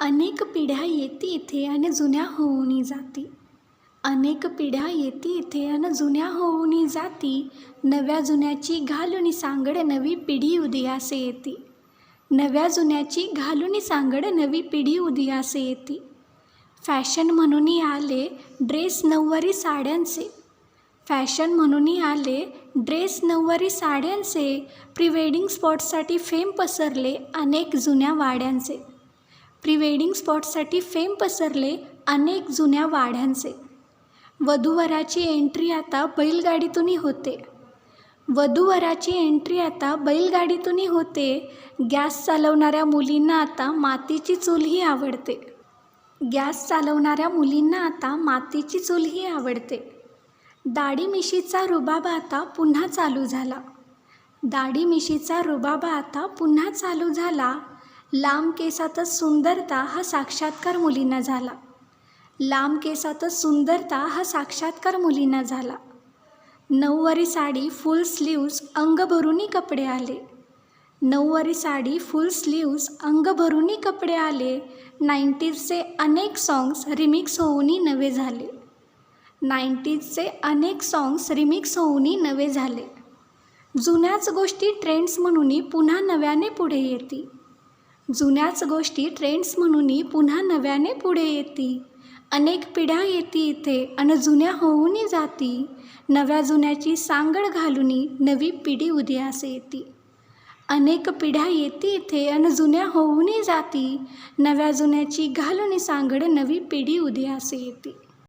अनेक पिढ्या येती इथे आणि जुन्या होऊनी जाती. अनेक पिढ्या येती इथे आणि जुन्या होऊनी जाती. नव्या जुन्याची घालून सांगड नवी पिढी उदयासे येती. नव्या जुन्याची घालून सांगड नवी पिढी उदयासे येती. फॅशन म्हणून आले ड्रेस नऊवारी साड्यांचे. फॅशन म्हणून आले ड्रेस नऊवारी साड्यांचे. प्री वेडिंग स्पॉटसाठी फेम पसरले अनेक जुन्या वाड्यांचे. प्री वेडिंग स्पॉटसाठी फेम पसरले अनेक जुन्या वाड्यांचे वधूवराची एंट्री आता बैलगाडीतूनही होते. वधूवराची एंट्री आता बैलगाडीतूनही होते. गॅस चालवणाऱ्या मुलींना आता मातीची चूलही आवडते. गॅस चालवणाऱ्या मुलींना आता मातीची चूलही आवडते. दाढी मिशीचा आता पुन्हा चालू झाला. दाढी मिशीचा आता पुन्हा चालू झाला. लांब केसातच सुंदरता हा साक्षात्कार मुलींना झाला. लांब केसातच सुंदरता हा साक्षात्कार मुलींना झाला. नऊवारी साडी फुल स्लीव्ज अंग भरूनही कपडे आले. नऊवारी साडी फुल स्लीव्ज अंग भरूनही कपडे आले. नाईंटीजचे अनेक सॉंग्स रिमिक्स होऊनही नवे झाले. नाईंटीजचे अनेक सॉंग्स रिमिक्स होऊनही नवे झाले. जुन्याच गोष्टी ट्रेंड्स म्हणूनही पुन्हा नव्याने पुढे येती जुन्याच गोष्टी ट्रेंड्स म्हणूनही पुन्हा नव्याने पुढे येती. अनेक पिढ्या येती इथे अन जुन्या होऊनही जाती. नव्या जुन्याची सांगड घालूनही नवी पिढी उदयास येती. अनेक पिढ्या येती इथे अन जुन्या होऊनही जाती. नव्या जुन्याची घालून सांगड नवी पिढी उदयास येती.